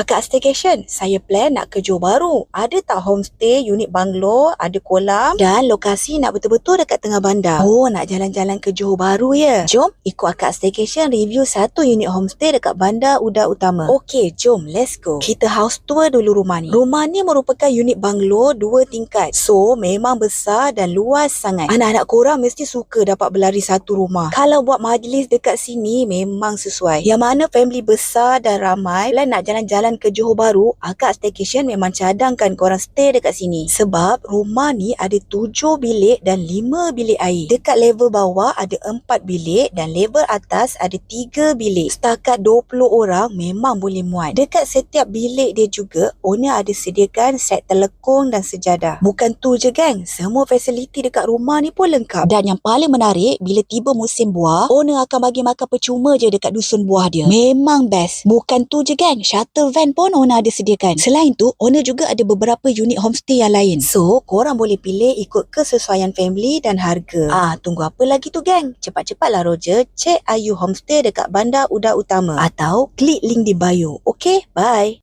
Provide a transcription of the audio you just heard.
Akak staycation, saya plan nak ke Johor Bahru. Ada tak homestay, unit banglo, ada kolam dan lokasi nak betul-betul dekat tengah bandar. Oh, nak jalan-jalan ke Johor Bahru ya? Jom ikut akak staycation review satu unit homestay dekat bandar Uda Utama. Okey, jom let's go. Kita house tour dulu rumah ni. Rumah ni merupakan unit banglo dua tingkat. So, memang besar dan luas sangat. Anak-anak korang mesti suka dapat berlari satu rumah. Kalau buat majlis dekat sini memang sesuai. Yang mana family besar dan ramai plan nak jalan-jalan ke Johor Bahru, akak staycation memang cadangkan korang stay dekat sini. Sebab rumah ni ada tujuh bilik dan lima bilik air. Dekat level bawah ada empat bilik dan level atas ada tiga bilik. Setakat 20 orang memang boleh muat. Dekat setiap bilik dia juga, owner ada sediakan set telekung dan sejadah. Bukan tu je geng, semua fasiliti dekat rumah ni pun lengkap. Dan yang paling menarik, bila tiba musim buah, owner akan bagi makan percuma je dekat dusun buah dia. Memang best. Bukan tu je geng, shuttle van pun owner ada sediakan. Selain tu, owner juga ada beberapa unit homestay yang lain. So, korang boleh pilih ikut kesesuaian family dan harga. Ah, tunggu apa lagi tu geng? Cepat-cepatlah Roger, cek Ayu Homestay dekat Bandar Uda Utama. Atau klik link di bio. Okay, bye.